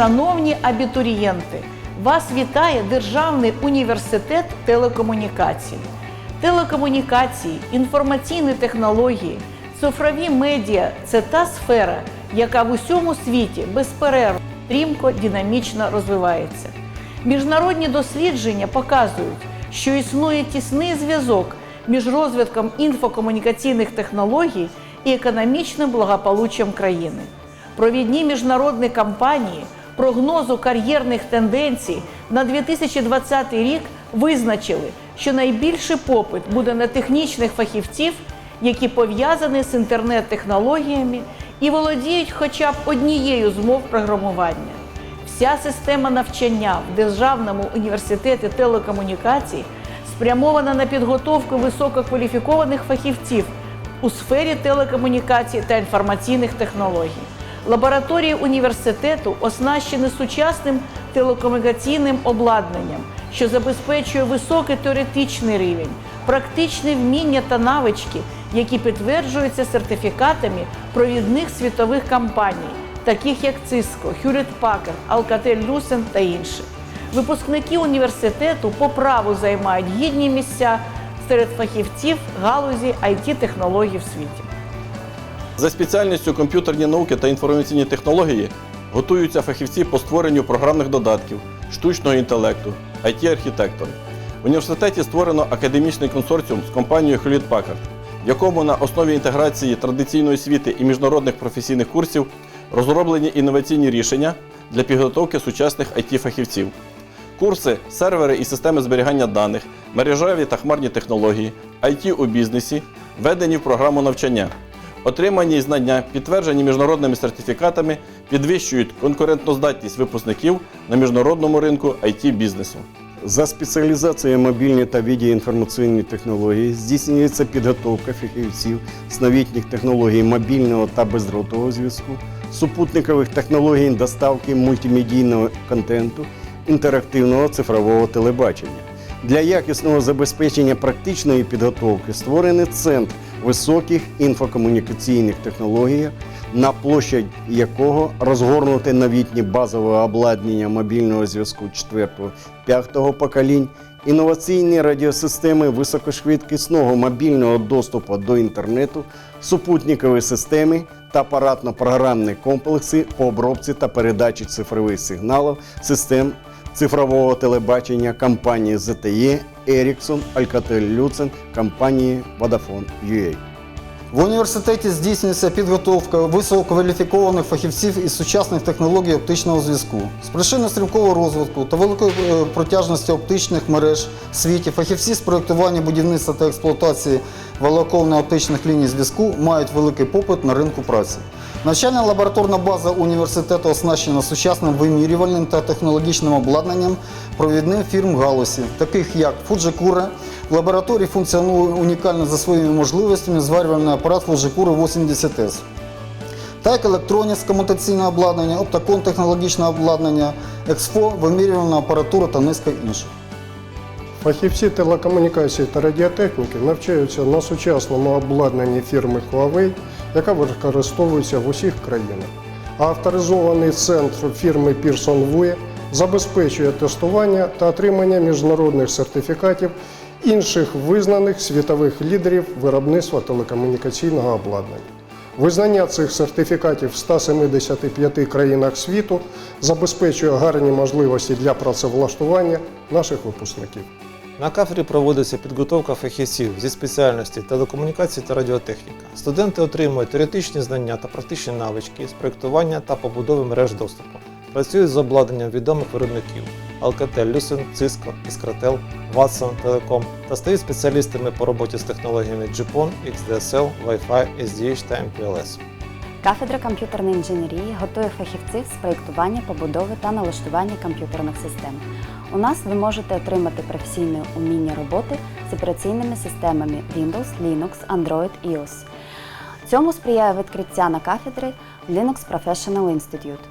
Шановні абітурієнти, вас вітає Державний університет телекомунікацій. Телекомунікації, інформаційні технології, цифрові медіа це та сфера, яка в усьому світі безперервно, стрімко, динамічно розвивається. Міжнародні дослідження показують, що існує тісний зв'язок між розвитком інфокомунікаційних технологій і економічним благополуччям країни. Провідні міжнародні кампанії прогнозу кар'єрних тенденцій на 2020 рік визначили, що найбільший попит буде на технічних фахівців, які пов'язані з інтернет-технологіями і володіють хоча б однією з мов програмування. Вся система навчання в Державному університеті телекомунікацій спрямована на підготовку висококваліфікованих фахівців у сфері телекомунікацій та інформаційних технологій. Лабораторії університету оснащені сучасним телекомунікаційним обладнанням, що забезпечує високий теоретичний рівень, практичні вміння та навички, які підтверджуються сертифікатами провідних світових компаній, таких як Cisco, Hewlett Packard, Alcatel-Lucent та інші. Випускники університету по праву займають гідні місця серед фахівців галузі it технологій в світі. За спеціальністю комп'ютерні науки та інформаційні технології готуються фахівці по створенню програмних додатків, штучного інтелекту, IT-архітектори. В університеті створено академічний консорціум з компанією Hewlett Packard, в якому на основі інтеграції традиційної освіти і міжнародних професійних курсів розроблені інноваційні рішення для підготовки сучасних IT-фахівців. Курси, сервери і системи зберігання даних, мережеві та хмарні технології, IT у бізнесі, введені в програму навчання. Отримані знання, підтверджені міжнародними сертифікатами, підвищують конкурентноздатність випускників на міжнародному ринку IT бізнесу. За спеціалізацією мобільні та відеоінформаційні технології здійснюється підготовка фахівців з новітніх технологій мобільного та бездротового зв'язку, супутникових технологій доставки мультимедійного контенту, інтерактивного цифрового телебачення. Для якісного забезпечення практичної підготовки створений центр високих інфокомунікаційних технологій, на площадь якого розгорнуте новітнє базове обладнання мобільного зв'язку 4-5 поколінь, інноваційні радіосистеми високошвидкісного мобільного доступу до інтернету, супутникові системи та апаратно-програмні комплекси по обробці та передачі цифрових сигналів систем цифрового телебачення компанії ZTE, Ericsson, Alcatel-Lucent, компанії Vodafone UA. В університеті здійснюється підготовка висококваліфікованих фахівців із сучасних технологій оптичного зв'язку. З причини стрімкого розвитку та великої е, протяжності оптичних мереж в світі фахівці з проєктування будівництва та експлуатації волоконно-оптичних ліній зв'язку мають великий попит на ринку праці. Навчальна лабораторна база університету оснащена сучасним вимірювальним та технологічним обладнанням провідних фірм галузі, таких як Fujikura. В лабораторії функціонує унікально за своїми можливостями зварювальний апарат Fujikura 80S. Так, електроніс, комутаційне обладнання, оптакон технологічне обладнання, експо, вимірювальна апаратура та низка інших. Фахівці телекомунікації та радіотехніки навчаються на сучасному обладнанні фірми Huawei, яка використовується в усіх країнах. А авторизований центр фірми Pearson VUE забезпечує тестування та отримання міжнародних сертифікатів інших визнаних світових лідерів виробництва телекомунікаційного обладнання. Визнання цих сертифікатів в 175 країнах світу забезпечує гарні можливості для працевлаштування наших випускників. На кафедрі проводиться підготовка фахівців зі спеціальності телекомунікації та радіотехніка. Студенти отримують теоретичні знання та практичні навички з проєктування та побудови мереж доступу. Працюють з обладнанням відомих виробників Alcatel, Lucent, Cisco, Iskratel, Watson, Telecom та стають спеціалістами по роботі з технологіями GPON, XDSL, Wi-Fi, SDH та MPLS. Кафедра комп'ютерної інженерії готує фахівців з проєктування, побудови та налаштування комп'ютерних систем. У нас ви можете отримати професійне уміння роботи з операційними системами Windows, Linux, Android, iOS. Цьому сприяє відкриття на кафедри Linux Professional Institute.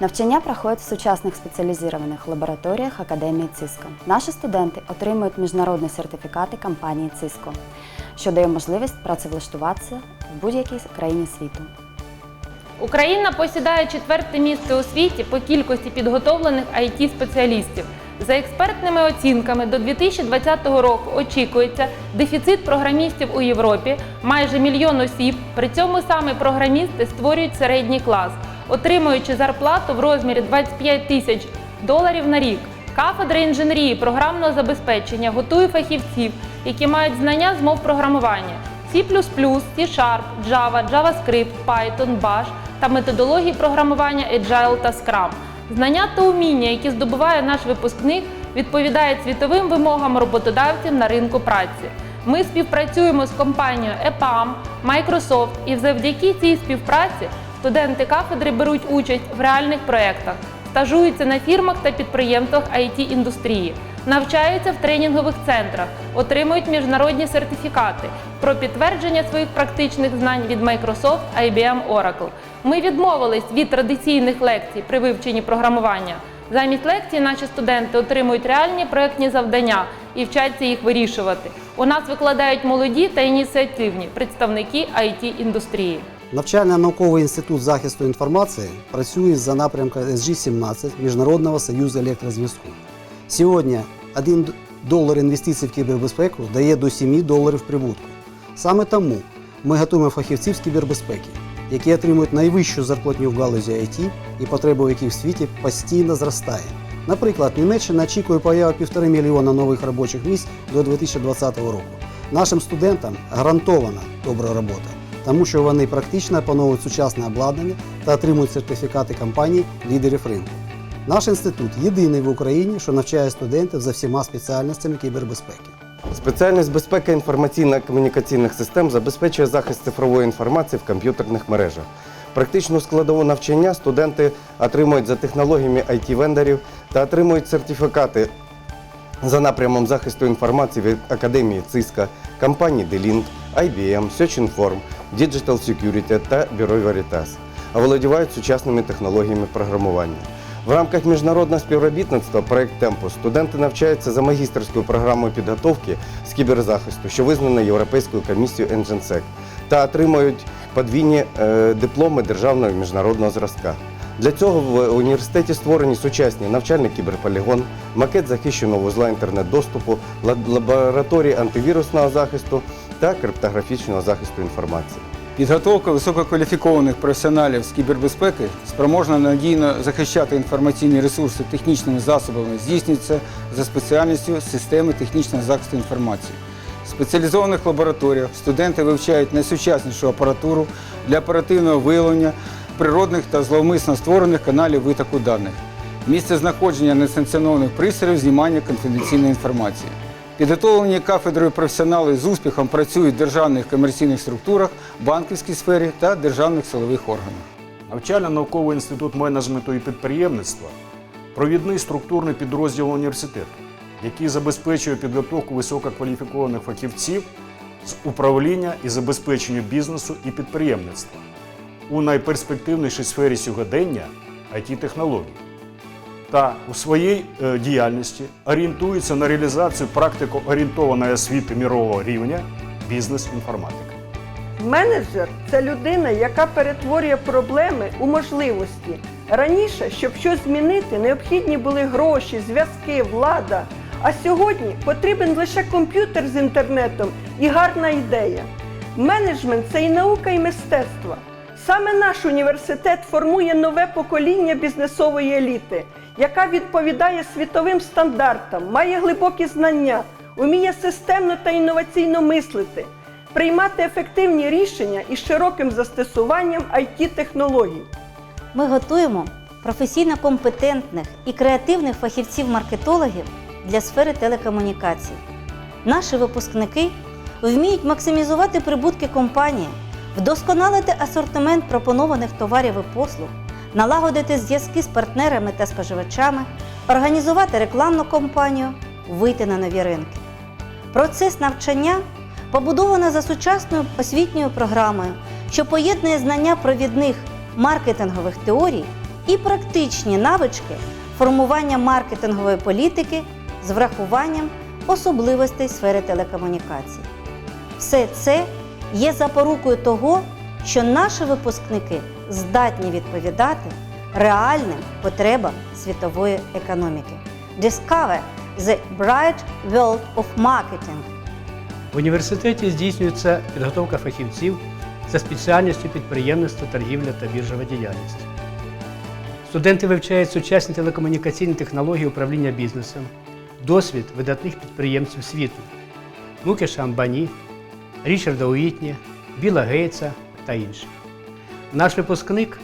Навчання проходить в сучасних спеціалізованих лабораторіях Академії Cisco. Наші студенти отримують міжнародні сертифікати компанії Cisco, що дає можливість працевлаштуватися в будь-якій країні світу. Україна посідає четверте місце у світі по кількості підготовлених it спеціалістів За експертними оцінками, до 2020 року очікується дефіцит програмістів у Європі майже мільйон осіб. При цьому саме програмісти створюють середній клас, отримуючи зарплату в розмірі 25 тисяч доларів на рік. Кафедра інженерії програмного забезпечення готує фахівців, які мають знання з мов програмування C++, C-Sharp, Java, JavaScript, Python, Bash та методології програмування Agile та Scrum. Знання та уміння, які здобуває наш випускник, відповідають світовим вимогам роботодавців на ринку праці. Ми співпрацюємо з компанією EPAM, Microsoft і завдяки цій співпраці студенти кафедри беруть участь в реальних проєктах, стажуються на фірмах та підприємствах it індустрії навчаються в тренінгових центрах, отримують міжнародні сертифікати про підтвердження своїх практичних знань від Microsoft, IBM, Oracle. Ми відмовились від традиційних лекцій при вивченні програмування. Замість лекцій наші студенти отримують реальні проектні завдання і вчаться їх вирішувати. У нас викладають молоді та ініціативні представники it індустрії. Навчально-науковий інститут захисту інформації працює за напрямком SG-17 Міжнародного союзу електрозв'язку. Сьогодні 1 долар інвестицій в кібербезпеку дає до 7 доларів прибутку. Саме тому ми готуємо фахівців з кібербезпеки, які отримують найвищу зарплатню в галузі IT і потреба яких в світі постійно зростає. Наприклад, Німеччина очікує появи півтори мільйона нових робочих місць до 2020 року. Нашим студентам гарантована добра робота, тому що вони практично опановують сучасне обладнання та отримують сертифікати компаній лідерів ринку. Наш інститут єдиний в Україні, що навчає студентів за всіма спеціальностями кібербезпеки. Спеціальність безпека інформаційно-комунікаційних систем забезпечує захист цифрової інформації в комп'ютерних мережах. Практичну складову навчання студенти отримують за технологіями IT-вендорів та отримують сертифікати за напрямом захисту інформації від Академії ЦИСКА, компаній D-Link, IBM, SearchInform, Digital Security та Бюро Veritas, а володівають сучасними технологіями програмування. В рамках міжнародного співробітництва проект Темпус студенти навчаються за магістерською програмою підготовки з кіберзахисту, що визнана Європейською комісією ENGINSEC, та отримують подвійні е, дипломи державного і міжнародного зразка. Для цього в університеті створені сучасні навчальний кіберполігон, макет захищеного вузла інтернет-доступу, лабораторії антивірусного захисту та криптографічного захисту інформації. Підготовка висококваліфікованих професіоналів з кібербезпеки спроможна надійно захищати інформаційні ресурси технічними засобами здійснюється за спеціальністю системи технічного захисту інформації. В спеціалізованих лабораторіях студенти вивчають найсучаснішу апаратуру для оперативного виявлення природних та зловмисно створених каналів витоку даних, місце знаходження несанкціонованих пристроїв знімання конфіденційної інформації. Підготовлені кафедрою професіонали з успіхом працюють в державних комерційних структурах, банківській сфері та державних силових органах. Навчально-науковий інститут менеджменту і підприємництва провідний структурний підрозділ університету, який забезпечує підготовку висококваліфікованих фахівців з управління і забезпечення бізнесу і підприємництва у найперспективнішій сфері сьогодення it технологій та у своїй е, діяльності орієнтується на реалізацію практико-орієнтованої освіти мірового рівня бізнес-інформатика. Менеджер це людина, яка перетворює проблеми у можливості. Раніше, щоб щось змінити, необхідні були гроші, зв'язки, влада. А сьогодні потрібен лише комп'ютер з інтернетом і гарна ідея. Менеджмент це і наука, і мистецтво. Саме наш університет формує нове покоління бізнесової еліти, яка відповідає світовим стандартам, має глибокі знання, уміє системно та інноваційно мислити приймати ефективні рішення із широким застосуванням it технологій Ми готуємо професійно компетентних і креативних фахівців-маркетологів для сфери телекомунікацій. Наші випускники вміють максимізувати прибутки компанії, вдосконалити асортимент пропонованих товарів і послуг, налагодити зв'язки з партнерами та споживачами, організувати рекламну кампанію, вийти на нові ринки. Процес навчання побудовано за сучасною освітньою програмою, що поєднує знання провідних маркетингових теорій і практичні навички формування маркетингової політики з врахуванням особливостей сфери телекомунікацій. Все це є запорукою того, що наші випускники здатні відповідати реальним потребам світової економіки. Discover the bright world of marketing. В університеті здійснюється підготовка фахівців за спеціальністю підприємництва, торгівля та біржова діяльність. Студенти вивчають сучасні телекомунікаційні технології управління бізнесом, досвід видатних підприємців світу Мукеша Амбані, Річарда Уітні, Біла Гейтса та інших. Наш випускник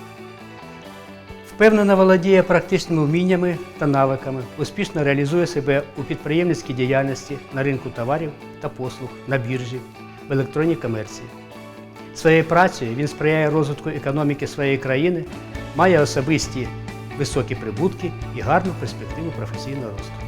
впевнено володіє практичними вміннями та навиками, успішно реалізує себе у підприємницькій діяльності на ринку товарів та послуг, на біржі, в електронній комерції. Своєю працею він сприяє розвитку економіки своєї країни, має особисті високі прибутки і гарну перспективу професійного росту.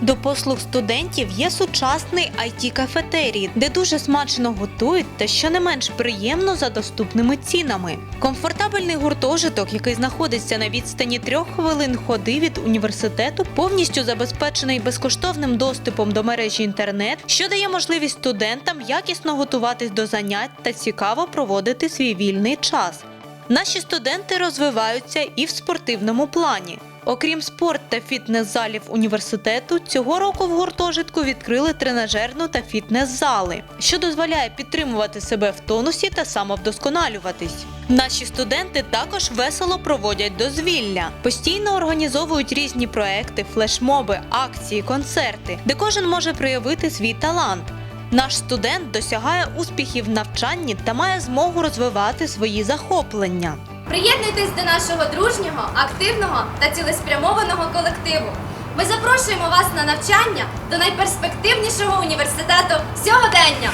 До послуг студентів є сучасний it кафетерій де дуже смачно готують та що не менш приємно за доступними цінами. Комфортабельний гуртожиток, який знаходиться на відстані трьох хвилин ходи від університету, повністю забезпечений безкоштовним доступом до мережі інтернет, що дає можливість студентам якісно готуватись до занять та цікаво проводити свій вільний час. Наші студенти розвиваються і в спортивному плані. Окрім спорт та фітнес-залів університету, цього року в гуртожитку відкрили тренажерну та фітнес-зали, що дозволяє підтримувати себе в тонусі та самовдосконалюватись. Наші студенти також весело проводять дозвілля, постійно організовують різні проекти, флешмоби, акції, концерти, де кожен може проявити свій талант. Наш студент досягає успіхів в навчанні та має змогу розвивати свої захоплення. Приєднуйтесь до нашого дружнього, активного та цілеспрямованого колективу. Ми запрошуємо вас на навчання до найперспективнішого університету сьогодення.